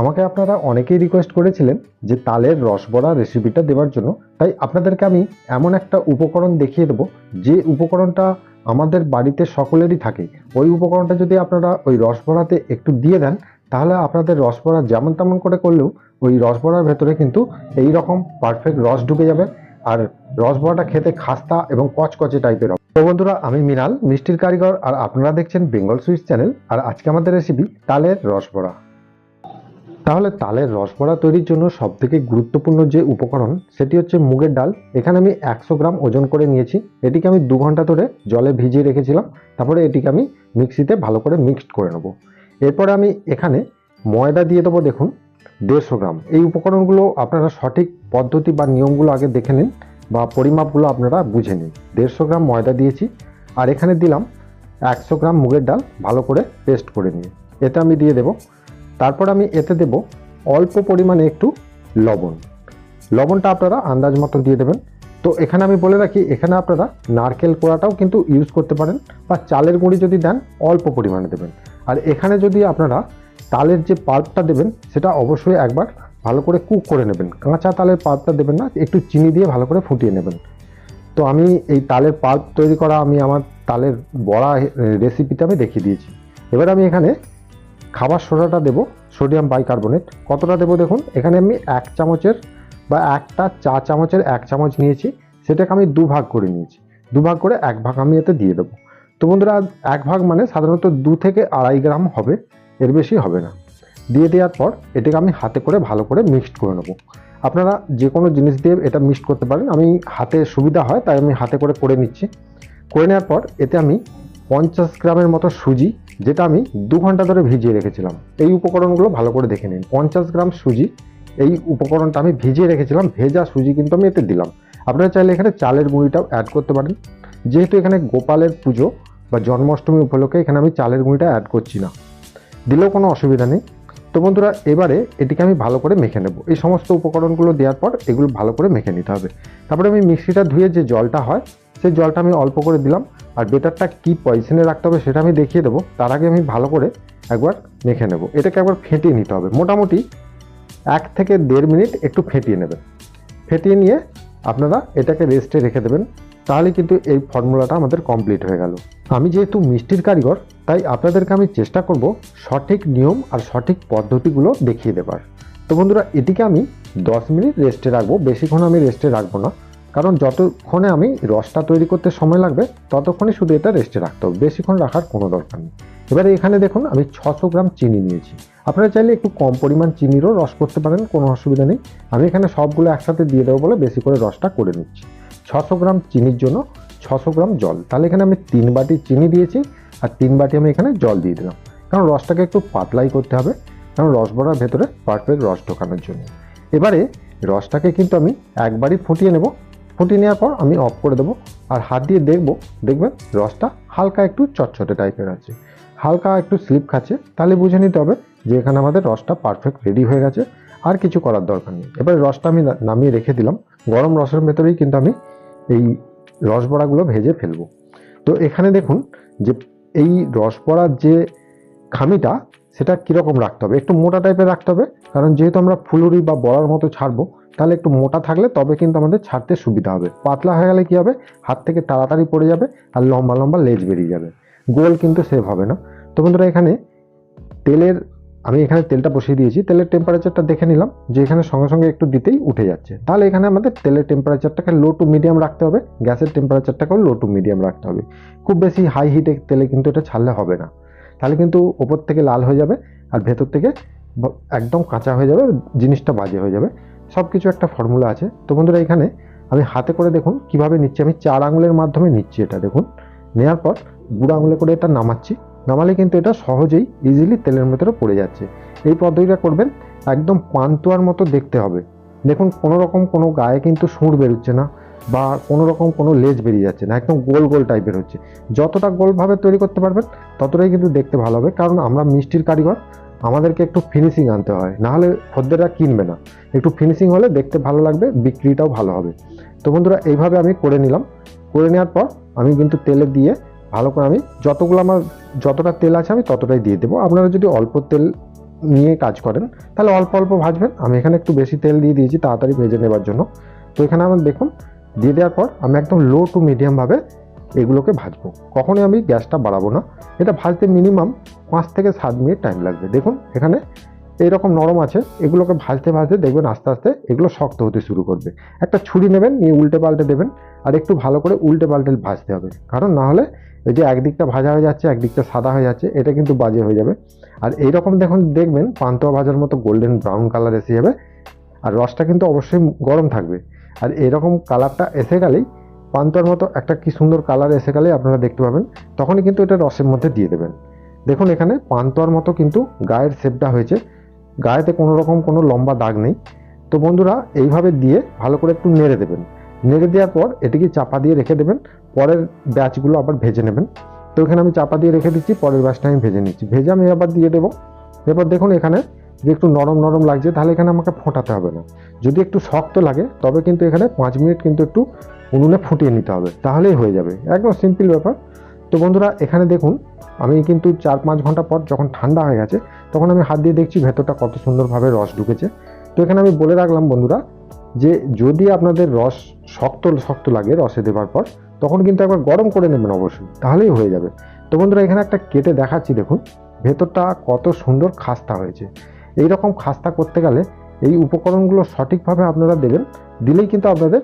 আমাকে আপনারা অনেকেই রিকোয়েস্ট করেছিলেন যে তালের রসবড়া রেসিপিটা দেওয়ার জন্য। তাই আপনাদেরকে আমি এমন একটা উপকরণ দেখিয়ে দেবো, যে উপকরণটা আমাদের বাড়িতে সকলেরই থাকে। ওই উপকরণটা যদি আপনারা ওই রসবড়াতে একটু দিয়ে দেন, তাহলে আপনাদের রসবড়া যেমন তেমন করে করলেও ওই রসবড়ার ভেতরে কিন্তু এই রকম পারফেক্ট রস ঢুকে যাবে। আর রসবড়াটা খেতে খাস্তা এবং কচকচে টাইপের হবে। তো বন্ধুরা, আমি মিনাল, মিষ্টির কারিগর, আর আপনারা দেখছেন বেঙ্গল সুইটস চ্যানেল আর আজকে আমাদের রেসিপি তালের রসবড়া। তাহলে তালের রসবড়া তৈরির জন্য সবথেকে গুরুত্বপূর্ণ যে উপকরণ, সেটি হচ্ছে মুগের ডাল। এখানে আমি একশো গ্রাম ওজন করে নিয়েছি। এটিকে আমি দু ঘণ্টা ধরে জলে ভিজিয়ে রেখেছিলাম। তারপরে এটিকে আমি মিক্সিতে ভালো করে মিক্সড করে নেব। এরপরে আমি এখানে ময়দা দিয়ে দেবো, দেখুন, দেড়শো গ্রাম। এই উপকরণগুলো আপনারা সঠিক পদ্ধতি বা নিয়মগুলো আগে দেখে নিন বা পরিমাপগুলো আপনারা বুঝে নিন। দেড়শো গ্রাম ময়দা দিয়েছি। আর এখানে দিলাম একশো গ্রাম মুগের ডাল ভালো করে পেস্ট করে নিয়ে। এতে আমি দিয়ে দেবো তারপর আমি এতে দেব অল্প পরিমাণে একটু লবণ। লবণটা আপনারা আন্দাজ মতো দিয়ে দেবেন। তো এখানে আমি বলে রাখি, এখানে আপনারা নারকেল কোড়াটাও কিন্তু ইউজ করতে পারেন বা চালের গুঁড়ি যদি দেন, অল্প পরিমাণে দেবেন। আর এখানে যদি আপনারা তালের যে পাল্পটা দেবেন, সেটা অবশ্যই একবার ভালো করে কুক করে নেবেন। কাঁচা তালের পাল্পটা দেবেন না, একটু চিনি দিয়ে ভালো করে ফুটিয়ে নেবেন। তো আমি এই তালের পাল্প তৈরি করা, আমি আমার তালের বড়া রেসিপিতে আমি দেখিয়ে দিয়েছি। এবার আমি এখানে খাবার সোডাটা দেব, সোডিয়াম বাইকার্বনেট কতটা দেবো দেখুন? এখানে আমি এক চামচের বা একটা চা চামচের এক চামচ নিয়েছি, সেটাকে আমি দু ভাগ করে নিয়েছি। দু ভাগ করে এক ভাগ আমি এতে দিয়ে দেবো। তো বন্ধুরা, এক ভাগ মানে সাধারণত দু থেকে আড়াই গ্রাম হবে, এর বেশি হবে না। দিয়ে দেওয়ার পর এটাকে আমি হাতে করে ভালো করে মিক্সড করে নেব। আপনারা যে কোনো জিনিস দিয়ে এটা মিক্সড করতে পারেন। আমি হাতে সুবিধা হয়, তাই আমি হাতে করে করে নিচ্ছি। করে নেওয়ার পর এতে আমি পঞ্চাশ গ্রামের মতো সুজি যেটা আমি দু ঘণ্টা ধরে ভিজিয়ে রেখেছিলাম। এই উপকরণগুলো ভালো করে দেখে নিন। পঞ্চাশ গ্রাম সুজি, এই উপকরণটা আমি ভিজিয়ে রেখেছিলাম। ভেজা সুজি কিন্তু আমি এতে দিলাম। আপনারা চাইলে এখানে চালের গুঁড়িটাও অ্যাড করতে পারেন। যেহেতু এখানে গোপালের পুজো বা জন্মাষ্টমী উপলক্ষে এখানে আমি চালের গুঁড়িটা অ্যাড করছি না। দিলেও কোনো অসুবিধা নেই। তো বন্ধুরা, এবারে এটিকে আমি ভালো করে মেখে নেব। এই সমস্ত উপকরণগুলো দেওয়ার পর এগুলো ভালো করে মেখে নিতে হবে। তারপরে আমি মিক্সিটা ধুয়ে যে জলটা হয় সেই জলটা আমি অল্প করে দিলাম, আর বেটারটা কী পজিশনে রাখতে হবে সেটা আমি দেখিয়ে দেবো। তার আগে আমি ভালো করে একবার মেখে নেব। এটাকে একবার ফেটিয়ে নিতে হবে। মোটামুটি এক থেকে দেড় মিনিট একটু ফেটিয়ে নেবেন। ফেটিয়ে নিয়ে আপনারা এটাকে রেস্টে রেখে দেবেন। তাহলে কিন্তু এই ফর্মুলাটা আমাদের কমপ্লিট হয়ে গেল। আমি যেহেতু মিষ্টির কারিগর, তাই আপনাদেরকে আমি চেষ্টা করব সঠিক নিয়ম আর সঠিক পদ্ধতিগুলো দেখিয়ে দেবার। তো বন্ধুরা এটিকে আমি দশ মিনিট রেস্টে রাখব। বেশিক্ষণ আমি রেস্টে রাখব না। কারণ যতক্ষণে আমি রসটা তৈরি করতে সময় লাগবে, ততক্ষণে শুধু এটা রেস্টে রাখতে হবে। বেশিক্ষণ রাখার কোনো দরকার নেই। এবারে এখানে দেখুন, আমি ছশো গ্রাম চিনি নিয়েছি। আপনারা চাইলে একটু কম পরিমাণ চিনিরও রস করতে পারেন, কোনো অসুবিধা নেই। আমি এখানে সবগুলো একসাথে দিয়ে দেবো বলে বেশি করে রসটা করে নিচ্ছি। ছশো গ্রাম চিনির জন্য ছশো গ্রাম জল। তাহলে এখানে আমি তিন বাটি চিনি দিয়েছি, আর তিন বাটি আমি এখানে জল দিয়ে দিলাম। কারণ রসটাকে একটু পাতলাই করতে হবে, কারণ রস ভরার ভেতরে পারফেক্ট রস ঢোকানোর জন্য। এবারে রসটাকে কিন্তু আমি একবারই ফুটিয়ে নেব। ফুটিয়ে নেওয়ার পর আমি অফ করে দেবো আর হাত দিয়ে দেখব দেখবেন রসটা হালকা একটু চটচটে টাইপের আছে। হালকা একটু স্লিপ খাচ্ছে, তাহলে বুঝে নিতে হবে যে এখানে আমাদের রসটা পারফেক্ট রেডি হয়ে গেছে, আর কিছু করার দরকার নেই। এবার রসটা আমি নামিয়ে রেখে দিলাম। গরম রসের ভেতরেই কিন্তু আমি এই রসবড়াগুলো ভেজে ফেলব। তো এখানে দেখুন যে এই রসবড়ার যে খামিটা সেটা কীরকম রাখতে হবে? একটু মোটা টাইপের রাখতে হবে, কারণ যেহেতু আমরা ফুলুরি বা বড়ার মতো ছাড়বো, তাহলে একটু মোটা থাকলে তবে কিন্তু আমাদের ছাড়তে সুবিধা হবে। পাতলা হয়ে গেলে কী হবে? হাত থেকে তাড়াতাড়ি পড়ে যাবে আর লম্বা লম্বা লেজ বেরিয়ে যাবে। গোল কিন্তু সেভ হবে না। তো বন্ধুরা, এখানে তেলের, আমি এখানে তেলটা বসিয়ে দিয়েছি। তেলের টেম্পারেচারটা দেখে নিলাম যে এখানে সঙ্গে সঙ্গে একটু দিতেই উঠে যাচ্ছে। তাহলে এখানে আমাদের তেলের টেম্পারেচারটাকে লো টু মিডিয়াম রাখতে হবে। গ্যাসের টেম্পারেচারটাকেও লো টু মিডিয়াম রাখতে হবে। খুব বেশি হাই হিটে তেলে কিন্তু এটা ছাড়লে হবে না। তাহলে কিন্তু ওপর থেকে লাল হয়ে যাবে আর ভেতর থেকে একদম কাঁচা হয়ে যাবে, জিনিসটা বাজে হয়ে যাবে। সব কিছু একটা ফর্মুলা আছে। তো বন্ধুরা, এখানে আমি হাতে করে দেখুন কীভাবে নিচ্ছি। আমি চার আঙুলের মাধ্যমে নিচ্ছি এটা, দেখুন। নেওয়ার পর বুড়ো আঙুলে করে এটা নামাচ্ছি। নামালে কিন্তু এটা সহজেই ইজিলি তেলের ভেতরে পড়ে যাচ্ছে। এই পদ্ধতিটা করবেন একদম পান্তুয়ার মতো দেখতে হবে। দেখুন, কোনো রকম কোনো গায়ে কিন্তু সুর বেরোচ্ছে না বা কোনো রকম কোনো লেজ বেরিয়ে যাচ্ছে না, একদম গোল গোল টাইপের হচ্ছে। যতটা গোলভাবে তৈরি করতে পারবেন, ততটাই কিন্তু দেখতে ভালো হবে, কারণ আমরা মিষ্টির কারিগর, আমাদেরকে একটু ফিনিশিং আনতে হয়, নাহলে খদ্দেররা কিনবে না। একটু ফিনিশিং হলে দেখতে ভালো লাগবে, বিক্রিটাও ভালো হবে। তো বন্ধুরা, এইভাবে আমি করে নিলাম। করে নেওয়ার পর আমি কিন্তু তেলে দিয়ে ভালো করে আমি যতগুলো আমার, যতটা তেল আছে আমি ততটাই দিয়ে দেবো। আপনারা যদি অল্প তেল নিয়ে কাজ করেন। তাহলে অল্প অল্প ভাজবেন। আমি এখানে একটু বেশি তেল দিয়ে দিয়েছি, তাড়াতাড়ি ভেজে নেবার জন্য। তো এখানে আমার দেখুন, দিয়ে দেওয়ার পর আমি একদম লো টু মিডিয়ামভাবে এগুলোকে ভাজবো। কখনোই আমি গ্যাসটা বাড়াবো না। এটা ভাজতে মিনিমাম পাঁচ থেকে সাত মিনিট টাইম লাগবে। দেখুন, এখানে এইরকম নরম আছে, এগুলোকে ভাজতে ভাজতে দেখবেন আস্তে আস্তে এগুলো শক্ত হতে শুরু করবে। একটা ছুরি নেবেন, নিয়ে উল্টে পাল্টে দেবেন, আর একটু ভালো করে উল্টে পাল্টে ভাজতে হবে। কারণ না হলে ওই যে একদিকটা ভাজা হয়ে যাচ্ছে, একদিকটা সাদা হয়ে যাচ্ছে, এটা কিন্তু বাজে হয়ে যাবে। আর এইরকম দেখুন, দেখবেন পান্তুয়া ভাজার মতো গোল্ডেন ব্রাউন কালার এসে যাবে, আর রসটা কিন্তু অবশ্যই গরম থাকবে। আর এরকম কালারটা এসে গেলেই পান্তুয়ার মতো একটা কি সুন্দর কালার এসে গেলেই আপনারা দেখতে পাবেন, তখনই কিন্তু এটা রসের মধ্যে দিয়ে দেবেন। দেখুন এখানে পান্তুয়ার মতো কিন্তু গায়ের শেপটা হয়েছে গায়েতে কোনো রকম কোনো লম্বা দাগ নেই। তো বন্ধুরা, এইভাবে দিয়ে ভালো করে একটু নেড়ে দেবেন। নেড়ে দেওয়ার পর এটিকে চাপা দিয়ে রেখে দেবেন। পরের ব্যাচগুলো আবার ভেজে নেবেন। তো এখানে আমি চাপা দিয়ে রেখে দিচ্ছি, পরের ব্যাচটা আমি ভেজে নিচ্ছি। ভেজে আমি আবার দিয়ে দেবো। এরপর দেখুন এখানে যে একটু নরম নরম লাগছে, তাহলে এখানে আমাকে ফোটাতে হবে না। যদি একটু শক্ত লাগে, তবে কিন্তু এখানে পাঁচ মিনিট কিন্তু একটু উনুনে ফুটিয়ে নিতে হবে। তাহলেই হয়ে যাবে। একদম সিম্পল ব্যাপার। তো বন্ধুরা, এখানে দেখুন, আমি কিন্তু চার পাঁচ ঘণ্টা পর যখন ঠান্ডা হয়ে গেছে তখন আমি হাত দিয়ে দেখছি ভেতরটা কত সুন্দরভাবে রস ঢুকেছে। তো এখানে আমি বলে রাখলাম, বন্ধুরা, যে যদি আপনাদের রস শক্ত শক্ত লাগে রসে দেওয়ার পর, তখন কিন্তু একবার গরম করে নেবেন অবশ্যই, তাহলেই হয়ে যাবে। তো বন্ধুরা, এখানে একটা কেটে দেখাচ্ছি, দেখুন, ভেতরটা কত সুন্দর খাস্তা হয়েছে। এই রকম খাস্তা করতে গেলে এই উপকরণগুলো সঠিকভাবে আপনারা দেবেন, দিলেই কিন্তু আপনাদের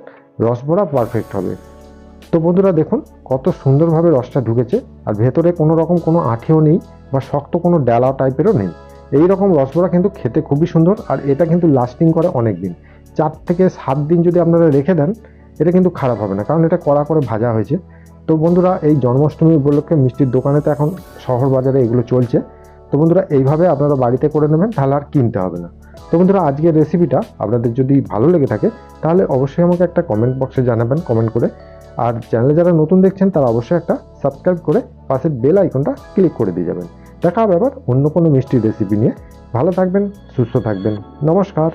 রসবড়া পারফেক্ট হবে। তো বন্ধুরা, দেখুন কত সুন্দরভাবে রসটা ঢুকেছে, আর ভেতরে কোনো রকম কোনো আঠেও নেই বা শক্ত কোনো ডালা টাইপেরও নেই। এই রকম রসবড়া কিন্তু খেতে খুবই সুন্দর, আর এটা কিন্তু লাস্টিং করে অনেক দিন চার থেকে সাত দিন যদি আপনারা রেখে দেন, এটা কিন্তু খারাপ হবে না, কারণ এটা কড়া করে ভাজা হয়েছে। তো বন্ধুরা, এই জন্মাষ্টমী উপলক্ষে মিষ্টির দোকানে তো এখন শহর বাজারে এগুলো চলছে। তো বন্ধুরা, এইভাবে আপনারা বাড়িতে করে নেবেন, তাহলে আর কিনতে হবে না। তো বন্ধুরা, আজকের রেসিপিটা আপনাদের যদি ভালো লেগে থাকে, তাহলে অবশ্যই আমাকে একটা কমেন্ট বক্সে জানাবেন কমেন্ট করে। আর চ্যানেলে যারা নতুন দেখছেন, তারা অবশ্যই একটা সাবস্ক্রাইব করে পাশের বেল আইকনটা ক্লিক করে দিয়ে যাবেন। দেখা হবে আবার অন্য কোনো মিষ্টির রেসিপি নিয়ে। ভালো থাকবেন, সুস্থ থাকবেন। নমস্কার।